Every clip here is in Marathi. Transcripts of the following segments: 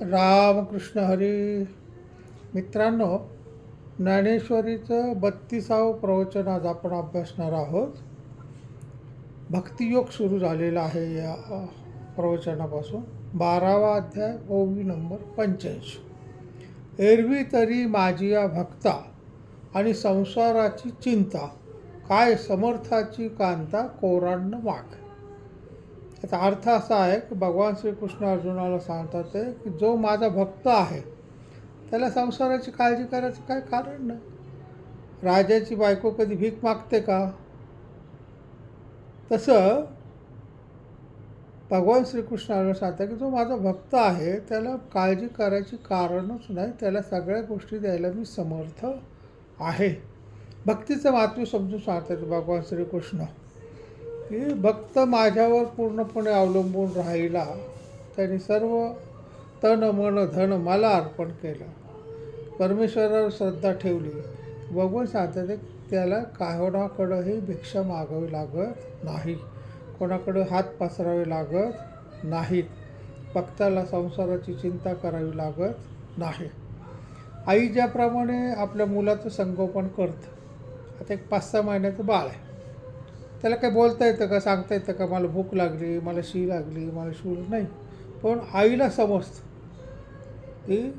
रामकृष्ण हरी. मित्रांनो ज्ञानेश्वरीचं बत्तीसावं प्रवचन आज आपण अभ्यासणार आहोत. भक्तियोग सुरू झालेला आहे या प्रवचनापासून. बारावा अध्याय ओवी नंबर पंच्याऐंशी. एरवी तरी माझी या भक्ता आणि संसाराची चिंता काय समर्थाची कांता कोरांना माग त्याचा अर्थ असा आहे की भगवान श्रीकृष्ण अर्जुनाला सांगतात ते की जो माझा भक्त आहे त्याला संसाराची काळजी करायचं काय कारण नाही. राजाची बायको कधी भीक मागते का? तसं भगवान श्रीकृष्णाला सांगतात की जो माझा भक्त आहे त्याला काळजी करायची कारणच नाही त्याला सगळ्या गोष्टी द्यायला मी समर्थ आहे. भक्तीचं मातृ समजून सांगतात भगवान श्रीकृष्ण. की भक्त माझ्यावर पूर्णपणे अवलंबून राहिला. त्यांनी सर्व तन मन धन मला अर्पण केलं. परमेश्वरावर श्रद्धा ठेवली. बघून सांगतात त्याला कोणाकडंही भिक्षा मागावी लागत नाही. कोणाकडं हात पसरावे लागत नाहीत. भक्ताला संसाराची चिंता करावी लागत नाही. आई ज्याप्रमाणे आपल्या मुलाचं संगोपन करतं आता एक पाच सहा महिन्याचं बाळ आहे. त्याला काही बोलता येतं का सांगता येतं का मला भूक लागली मला शी लागली मला शूल नाही. पण आईला समजतं. की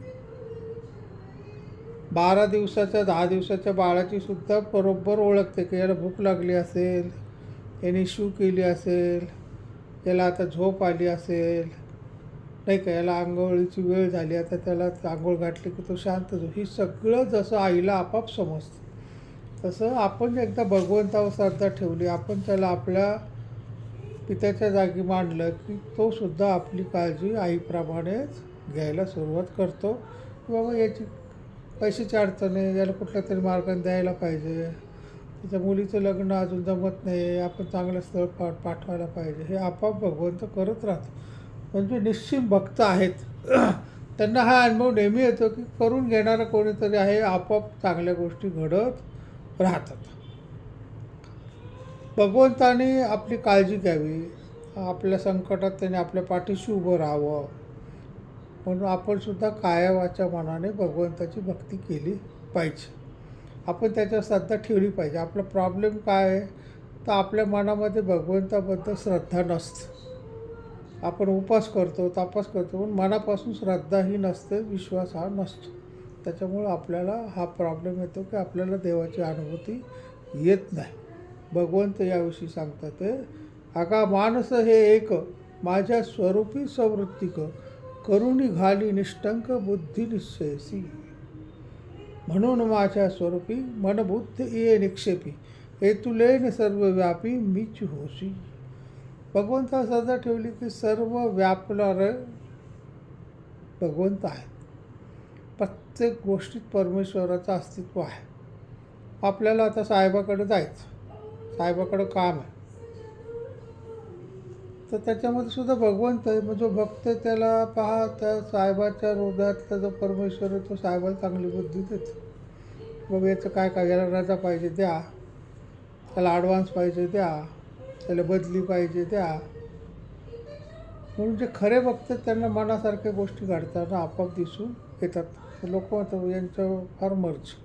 बारा दिवसाच्या दहा दिवसाच्या बाळाची सुद्धा बरोबर ओळखते की याला भूक लागली असेल याने शू केली असेल याला आता झोप आली असेल नाही का याला आंघोळीची वेळ झाली आता त्याला आंघोळ घातली की तो शांत जो ही सगळं जसं आईला आपाप समजतं. तसं आपण एकदा भगवंतावर श्रद्धा ठेवली आपण त्याला आपल्या पित्याच्या जागी मांडलं की तो सुद्धा आपली काळजी आईप्रमाणेच घ्यायला सुरुवात करतो. की बाबा याची पैशाची अडचण आहे याला कुठल्या तरी मार्गाने द्यायला पाहिजे. त्याच्या मुलीचं लग्न अजून जमत नाही आपण चांगलं स्थळ पा पाठवायला पाहिजे. हे आपाप भगवंत करत राहतो म्हणजे निश्चिम भक्त आहेत त्यांना हा अनुभव नेहमी येतो की करून घेणारं कोणीतरी आहे आपोआप चांगल्या गोष्टी घडत राहतात. भगवंताने आपली काळजी घ्यावी आपल्या संकटात त्याने आपल्या पाठीशी उभं राहावं. म्हणून आपणसुद्धा कायावाच्या मनाने भगवंताची भक्ती केली पाहिजे. आपण त्याच्यावर श्रद्धा ठेवली पाहिजे. आपला प्रॉब्लेम काय आहे? तर आपल्या मनामध्ये भगवंताबद्दल श्रद्धा नसते. आपण उपास करतो तापास करतो पण मनापासून श्रद्धाही नसते विश्वास हा नसतो. त्याच्यामुळं आपल्याला हा प्रॉब्लेम येतो की आपल्याला देवाची अनुभूती येत नाही. भगवंत याविषयी सांगतात ते आगा मानस हे एक माझ्या स्वरूपी संवृत्तिक करुणी घाली निष्टंक बुद्धी निश्चयसी म्हणून माझ्या स्वरूपी मनबुद्ध ये निक्षेपी हे तुलेन सर्व व्यापी मीच होशी. भगवंता सदा ठेवली की सर्व व्यापणारं भगवंत आहे प्रत्येक गोष्टीत परमेश्वराचं अस्तित्व आहे. आपल्याला आता साहेबाकडे जायचं. साहेबाकडं काम आहे. तर त्याच्यामध्ये सुद्धा भगवंत आहे. मग जो भक्त त्याला पहा त्या साहेबाच्या हृदयातला जो परमेश्वर आहे तो साहेबाला चांगली बुद्धी देतो. मग याचं काय काय? याला रजा पाहिजे द्या. त्याला ॲडव्हान्स पाहिजे द्या. त्याला बदली पाहिजे द्या. म्हणून जे खरे भक्त त्यांना मनासारख्या गोष्टी घडताना आपोआप दिसून येतात. लोक म्हणतात यांचं फार मर्जी.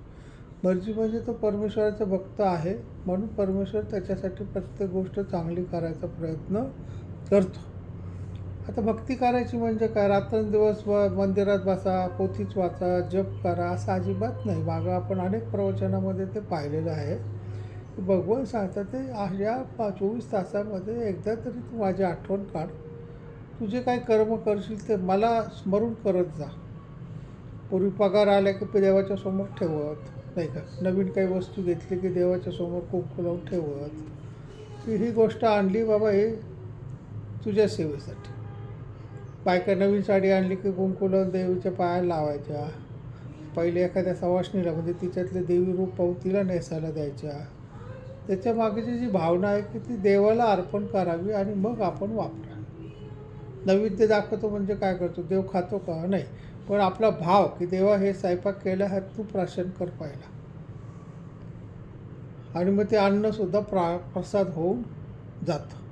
मर्जी म्हणजे तो परमेश्वराचा भक्त आहे म्हणून परमेश्वर त्याच्यासाठी प्रत्येक गोष्ट चांगली करायचा प्रयत्न करतो. आता भक्ती करायची म्हणजे काय? रात्रंदिवस व मंदिरात बसा पोथीच वाचा जप करा असं अजिबात नाही. मागं आपण अनेक प्रवचनामध्ये ते पाहिलेलं आहे. भगवान सांगतात ते या पा चोवीस तासामध्ये एकदा तरी तू माझी आठवण काढ. तुझे काय कर्म करशील ते मला स्मरून करत जा. पूर्वी पगार आल्या की देवाच्या समोर ठेवत. नाही का? नवीन काही वस्तू घेतली की देवाच्या समोर कुंकू लावून ठेवत. की ही गोष्ट आणली बाबा हे तुझ्या सेवेसाठी. बायका नवीन साडी आणली की कुंकू लावून देवीच्या पायाला लावायच्या. पहिले एखाद्या सवासणीला म्हणजे तिच्यातले देवी रूप पाहून तिला नेसायला द्यायच्या. त्याच्या मागची जी भावना आहे की ती देवाला अर्पण करावी आणि मग आपण वापरा नैवेद्य दाखवतो म्हणजे काय करतो? देव खातो का? नाही. पण आपला भाव की देवा हे स्वयंपाक केला हा तू प्राशन कर पाहिला. आणि मग ते अन्नसुद्धा प्रा प्रसाद होऊन जातं.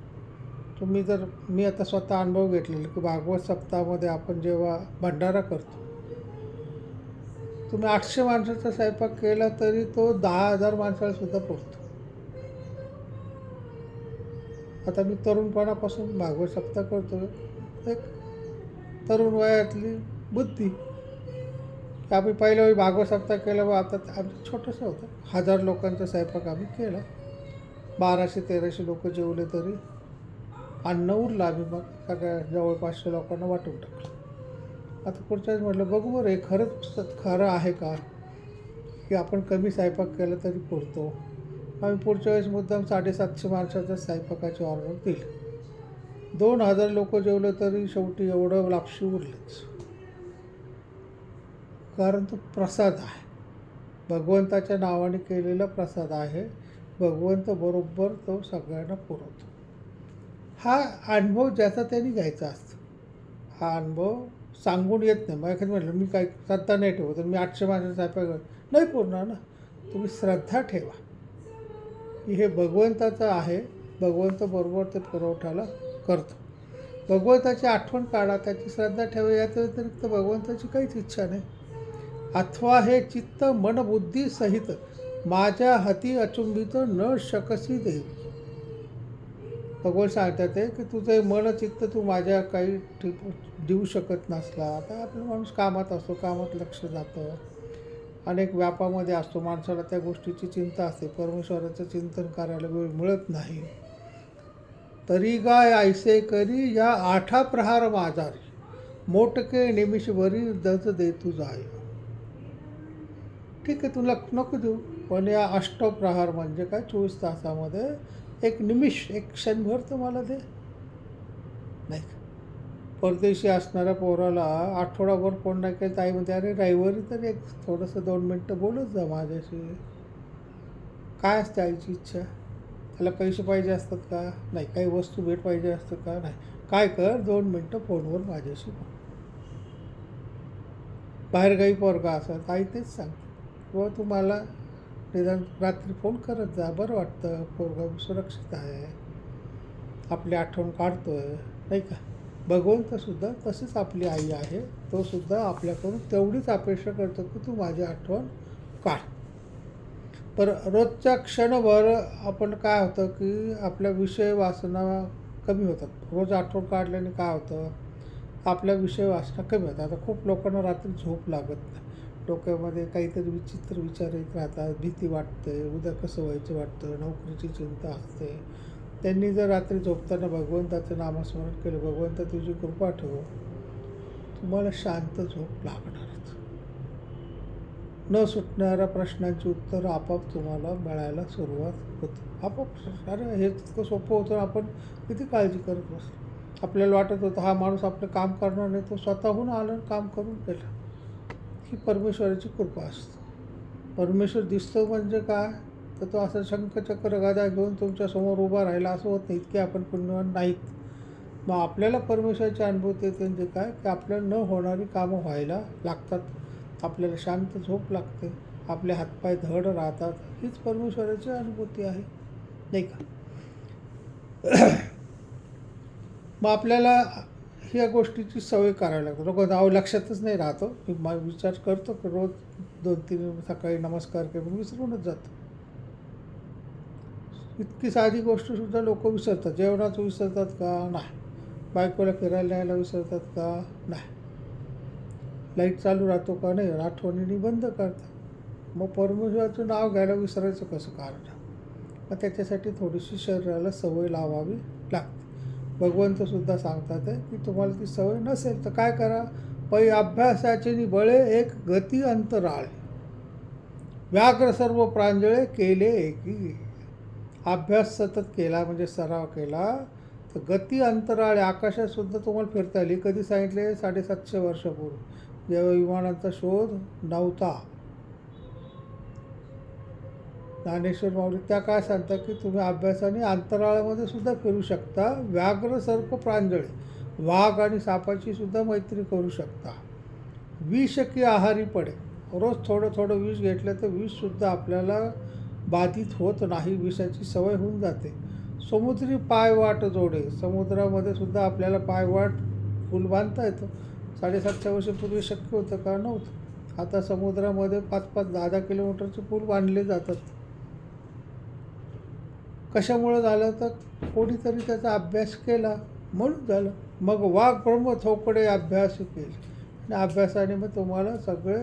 तुम्ही जर मी आता स्वतः अनुभव घेतलेला की भागवत सप्ताहामध्ये आपण जेव्हा भंडारा करतो तुम्ही आठशे माणसाचा स्वयंपाक केला तरी तो दहा हजार माणसाला सुद्धा पुरतो. आता मी तरुणपणापासून भागवत सप्ताह करतो एक तरुण वयातली बुद्धी. आम्ही पहिल्या वेळी भागवत सप्ताह केलं व आता आमचं छोटंसं होतं. हजार लोकांचा स्वयंपाक आम्ही केला. बाराशे तेराशे लोक जेवले तरी अन्न उरलं आम्ही मग. सगळ्या जवळपासच्या लोकांना वाटून टाकलं. आता पुढच्या वेळेस म्हटलं बघू बरं हे खरंच खरं आहे का? की आपण कमी स्वयंपाक केला तरी पुरतो. आम्ही पुढच्या वेळेस मुद्दाम साडेसातशे माणसाचा स्वयंपाकाची ऑर्डर दिली. दोन हजार लोक जेवलं तरी शेवटी एवढं लापशी उरलंच. कारण तो प्रसाद आहे. भगवंताच्या नावाने केलेला प्रसाद आहे. भगवंत बरोबर तो सगळ्यांना पुरवतो. हा अनुभव ज्याचा त्यांनी घ्यायचा असतो. हा अनुभव सांगून येत नाही. मग एखादं म्हटलं मी काय श्रद्धा नाही ठेवत मी आठशे माणसाचा साहेब नाही. पूर्ण ना. तुम्ही श्रद्धा ठेवा. की हे भगवंताचं आहे. भगवंत बरोबर ते पुरवठाला करतो. भगवंताची आठवण काढा. त्याची श्रद्धा ठेवा. याच्या व्यतिरिक्त भगवंताची काहीच इच्छा नाही. अथवा हे चित्त मन सहित माझ्या हाती अचुंबित न शकसी दे. भगवान सांगतात ते की तुझं मन चित्त तू माझ्या काही ठिप देऊ शकत नसला. तर आपला माणूस कामात असतो कामात लक्ष जातं. अनेक व्यापामध्ये असतो माणसाला त्या गोष्टीची चिंता असते. परमेश्वराचं चिंतन करायला वेळ मिळत नाही. तरी गाय ऐसे करी या आठा प्रहार माझारी मोटके निमिषभरी दज दे तू जाय. ठीक आहे तुला नको देऊ. पण या अष्टप्रहार म्हणजे काय? चोवीस तासामध्ये एक निमिष एक क्षणभर तुम्हाला दे. नाही का? परदेशी असणाऱ्या पोराला आठवडाभर फोन नाही केलं ताई म्हणते अरे रविवारी तरी एक थोडंसं दोन मिनटं बोलत जा माझ्याशी. काय असते आईची इच्छा? त्याला पैसे पाहिजे असतात का? नाही काही वस्तू भेट पाहिजे असतं का? नाही. काय कर दोन मिनटं फोनवर माझ्याशी बोल. बाहेरगावी पोरगा असं ताई तेच सांगते. व तुम्हाला निदान रात्री फोन करत जा. बरं वाटतं. पोरगा सुरक्षित आहे. आपली आठवण काढतो आहे नाही का? भगवंतसुद्धा तशीच आपली आई आहे. तो सुद्धा आपल्याकडून तेवढीच अपेक्षा करतो की तू माझी आठवण काढ. पर रोजच्या क्षणभर आपण काय होतं की आपल्या विषय वासना कमी होतात. रोज आठवण काढल्याने काय होतं? आपल्या विषय वासना कमी होतात. आता खूप लोकांना रात्री झोप लागत नाही. डोक्यामध्ये काहीतरी विचित्र विचार येत राहतात. भीती वाटते उद्या कसं व्हायचं वाटतं नोकरीची चिंता असते. त्यांनी जर रात्री झोपताना भगवंताचं नामस्मरण केलं भगवंत तुझी कृपा ठेव. तुम्हाला शांत झोप लागणारच न सुटणाऱ्या प्रश्नांची उत्तरं आपोआप तुम्हाला मिळायला सुरुवात होते. आपोआप अरे हे इतकं सोपं होतं आपण किती काळजी करत बसलो? आपल्याला वाटत होतं हा माणूस आपलं काम करणार नाही तो स्वतःहून आलं काम करून गेला. ही परमेश्वराची कृपा असते. परमेश्वर दिसतो म्हणजे काय? तर तो असं शंखचक्र गादा घेऊन तुमच्यासमोर उभा राहिला असं होत नाही इतके आपण पुण्यवान नाहीत. मग आपल्याला परमेश्वराची अनुभूती येते म्हणजे काय? की आपल्याला न होणारी कामं व्हायला लागतात. आपल्याला शांत झोप लागते. आपले हातपाय धड राहतात. हीच परमेश्वराची अनुभूती आहे. नाही का? मग आपल्याला या गोष्टीची सवय करायला लागते. लोक नाव लक्षातच नाही राहतो. मी मा विचार करतो की रोज दोन तीन सकाळी नमस्कार करून विसरूनच जातो. इतकी साधी गोष्टसुद्धा लोक विसरतात. जेवणाचं विसरतात का? नाही. बायकोला फिरायला यायला विसरतात का? नाही. लाइट चालू राहतो का नाही? आठवणीने बंद करतात. मग परमेश्वराचं नाव घ्यायला विसरायचं कसं कारण? मग त्याच्यासाठी थोडीशी शरीराला सवय लावावी लागते. भगवंतसुद्धा सांगतात आहे की तुम्हाला ती सवय नसेल तर काय करा? पै अभ्यासाचे नि बळे एक गती अंतराळ. व्याघ्र सर्व प्रांजळे केले एकी. अभ्यास सतत केला म्हणजे सराव केला तर गती अंतराळ आकाशात सुद्धा तुम्हाला फिरता आली. कधी सांगितले? साडेसातशे वर्षापूर्वी. जेव्हा विमानांचा शोध नव्हता. ज्ञानेश्वर माऊली त्या काय सांगतात की तुम्ही अभ्यासाने अंतराळामध्ये सुद्धा फिरू शकता. व्याघ्र सर्प प्रांजळे वाघ आणि सापाची सुद्धा मैत्री करू शकता. विष की आहारी पडे रोज थोडं थोडं विष घेतलं तर विषसुद्धा आपल्याला बाधित होत नाही विषाची सवय होऊन जाते. समुद्री पायवाट जोडे समुद्रामध्ये सुद्धा आपल्याला पायवाट पूल बांधता येतं. साडेसातशे वर्षापूर्वी शक्य होतं का? नव्हतं. आता समुद्रामध्ये पाच पाच दहा दहा किलोमीटरचे पूल बांधले जातात. कशामुळं झालं तर कोणीतरी त्याचा अभ्यास केला म्हणून झालं. मग वाघ ब्रह्म थोकडे अभ्यास केला. आणि अभ्यासाने मग तुम्हाला सगळे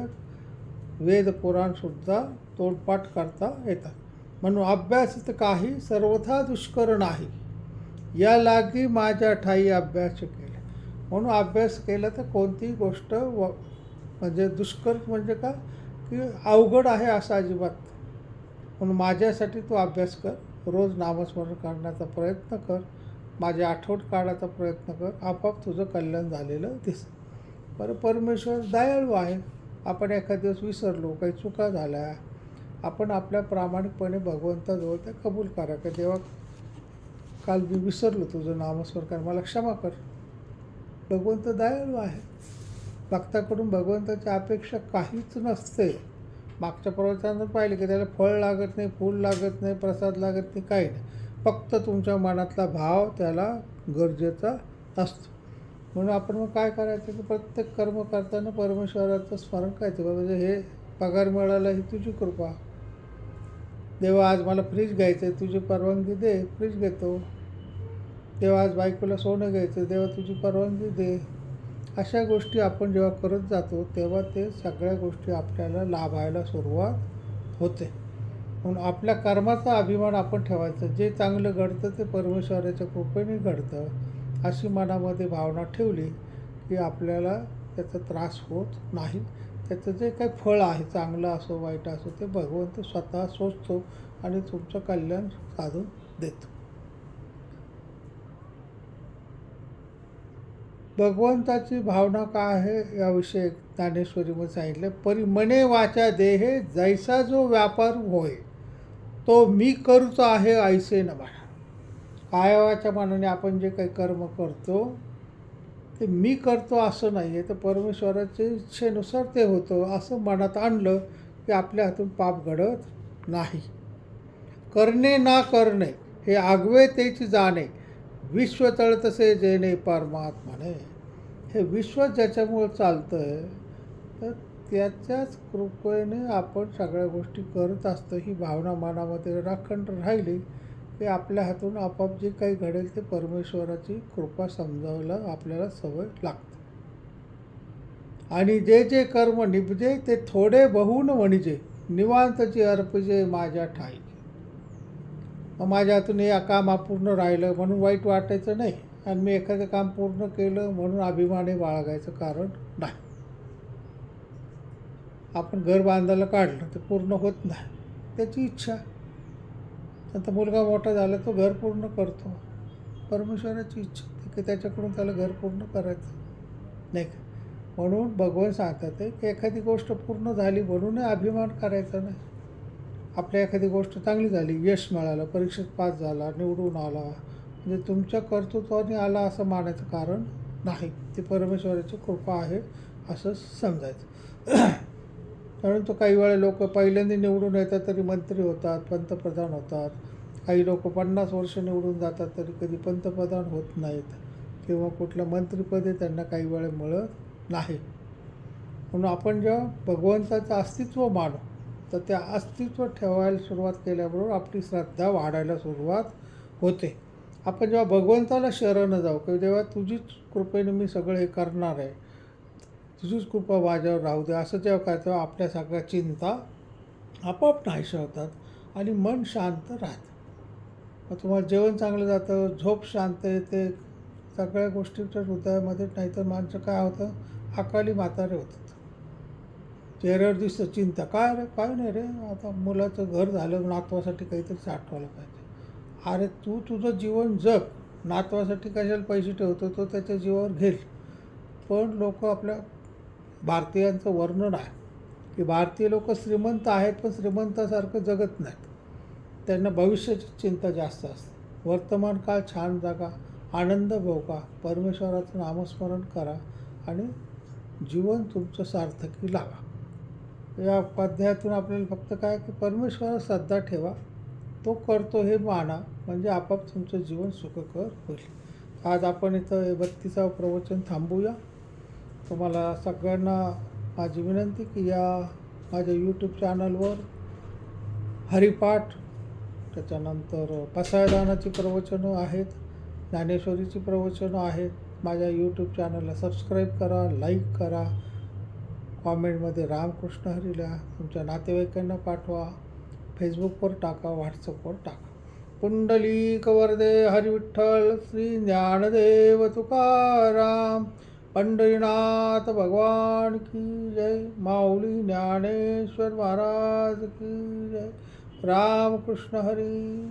वेद पुराणसुद्धा तोडपाठ करता येतात. म्हणून अभ्यास तर काही सर्वथा दुष्कर नाही. या लागी माझ्या ठाई अभ्यास केला. म्हणून अभ्यास केला तर कोणतीही गोष्ट व म्हणजे दुष्कर म्हणजे का? की अवघड आहे असं अजिबात. म्हणून माझ्यासाठी तू अभ्यास कर. रोज नामस्मरण करण्याचा प्रयत्न कर. माझी आठवण काढायचा प्रयत्न कर. आपोआप तुझं कल्याण झालेलं दिस बरं परमेश्वर दयाळू आहे. आपण एखाद दिवस विसरलो काही चुका झाल्या आपण आपल्या प्रामाणिकपणे भगवंताजवळ त्या कबूल करा का देवा काल मी विसरलो तुझं नामस्मरण कर. मला क्षमा कर. भगवंत दयाळू आहे. भक्ताकडून भगवंताची अपेक्षा काहीच नसते. मागच्या प्रवचनात पाहिलं की त्याला फळ लागत नाही फूल लागत नाही प्रसाद लागत नाही काही नाही. फक्त तुमच्या मनातला भाव त्याला गरजेचा असतो. म्हणून आपण मग काय करायचं की प्रत्येक कर्म करताना परमेश्वराचं स्मरण करायचं. बाबा म्हणजे हे पगार मिळाला ही तुझी कृपा. देवा आज मला फ्रीज घ्यायचं आहे तुझी परवानगी दे फ्रीज घेतो. तेव्हा आज बायकोला सोनं घ्यायचं देवा तुझी परवानगी दे. अशा गोष्टी आपण जेव्हा करत जातो तेव्हा ते सगळ्या गोष्टी आपल्याला लाभायला सुरुवात होते. म्हणून आपल्या कर्माचा अभिमान आपण ठेवायचा. जे चांगलं घडतं ते परमेश्वराच्या कृपेने घडतं अशी मनामध्ये भावना ठेवली की आपल्याला त्याचा त्रास होत नाही. त्याचं जे काही फळ आहे चांगलं असो वाईट असो ते भगवंत स्वतः सोचतो आणि तुमचं कल्याण साधून देतो. भगवंताची भावना काय आहे याविषयी ज्ञानेश्वरीमध्ये सांगितलं परिमने वाचा देहे जैसा जो व्यापार होय तो मी करतो आहे ऐसे न म्हणा. आयावाच्या मानाने आपण जे काही कर्म करतो ते मी करतो असं नाही आहे तर परमेश्वराच्या इच्छेनुसार ते होतं. असं मनात आणलं की आपल्या हातून पाप घडत नाही. करणे ना करणे हे आगवे तेच जाणे विश्व तळतसे जेणे परमात्माने हे विश्व ज्याच्यामुळं चालतं आहे तर त्याच्याच कृपेने आपण सगळ्या गोष्टी करत असतो. ही भावना मनामध्ये राखण राहिली की आपल्या हातून आपाप जे काही घडेल ते परमेश्वराची कृपा समजावायला आपल्याला सवय लागते. आणि जे जे कर्म निपजे ते थोडे बहुन म्हणजे निवांतची अर्पजे माझ्या ठाई. मग माझ्या हातून हे काम अपूर्ण राहिलं म्हणून वाईट वाटायचं नाही. आणि मी एखादं काम पूर्ण केलं म्हणून अभिमाने बाळगायचं कारण नाही. आपण घर बांधायला काढलं तर पूर्ण होत नाही. त्याची इच्छा. नंतर मुलगा मोठा झाला तो घर पूर्ण करतो. परमेश्वराची इच्छा की त्याच्याकडून त्याला घर पूर्ण करायचं. नाही का? म्हणून भगवान सांगतात आहे की एखादी गोष्ट पूर्ण झाली म्हणून अभिमान करायचा नाही. आपल्या एखादी गोष्ट चांगली झाली यश मिळालं परीक्षेत पास झाला निवडून आला म्हणजे तुमच्या कर्तृत्वाने आला असं मानायचं कारण नाही. ते परमेश्वराची कृपा आहे असं समजायचं. परंतु तो काही वेळा लोक पहिल्यांदा निवडून येतात तरी मंत्री होतात पंतप्रधान होतात. काही लोक पन्नास वर्ष निवडून जातात तरी कधी पंतप्रधान होत नाहीत किंवा कुठलं मंत्रिपदे त्यांना काही वेळा मिळत नाही. म्हणून आपण जेव्हा भगवंताचं अस्तित्व मानू तर त्या अस्तित्व ठेवायला सुरुवात केल्याबरोबर आपली श्रद्धा वाढायला सुरुवात होते. आपण जेव्हा भगवंताला शरण जाऊ की जेव्हा तुझीच कृपेने मी सगळं हे करणार आहे तुझीच कृपा माझ्यावर राहू दे असं जेव्हा काय तेव्हा आपल्या सगळ्या चिंता आपोआप नाहीशा होतात आणि मन शांत राहतं. मग तुम्हाला जेवण चांगलं जातं झोप शांत येते सगळ्या गोष्टीच्या हृदयामध्ये नाहीतर माणसं काय होतं? अकाली म्हातारे होतं चेहऱ्यावर दिसतं चिंता. काय रे? काय नाही रे? आता मुलाचं घर झालं नातवासाठी काहीतरी साठवायला पाहिजे. अरे तू तुझं जीवन जग. नातवासाठी कशाला पैसे ठेवतो? तो त्याच्या जीवावर घेईल. पण लोक आपल्या भारतीयांचं वर्णन आहे की भारतीय लोक श्रीमंत आहेत पण श्रीमंतासारखं जगत नाहीत. त्यांना भविष्याची चिंता जास्त असते. वर्तमान काळ छान जागा आनंद भोगा परमेश्वराचं नामस्मरण करा आणि जीवन तुमचं सार्थकी लावा. या पद्यातून आपल्याला फक्त काय की परमेश्वर श्रद्धा ठेवा. तो करतो हे माना म्हणजे आपाप तुमचं जीवन सुखकर होईल. आज आपण इथं हे बत्तीचा प्रवचन थांबूया. तुम्हाला सगळ्यांना माझी विनंती की या माझ्या यूट्यूब चॅनलवर हरिपाठ त्याच्यानंतर पसायदानाची प्रवचनं आहेत ज्ञानेश्वरीची प्रवचनं आहेत. माझ्या यूट्यूब चॅनलला सबस्क्राईब करा लाईक करा. कॉमेंटमध्ये रामकृष्ण हरीला तुमच्या नातेवाईकांना पाठवा फेसबुकवर टाका व्हॉट्सअपवर टाका. कुंडली वरदे हरिविठ्ठल श्री ज्ञानदेव तुकाराम पंढरीनाथ भगवान की जय माऊली ज्ञानेश्वर महाराज की जय. रामकृष्ण हरी.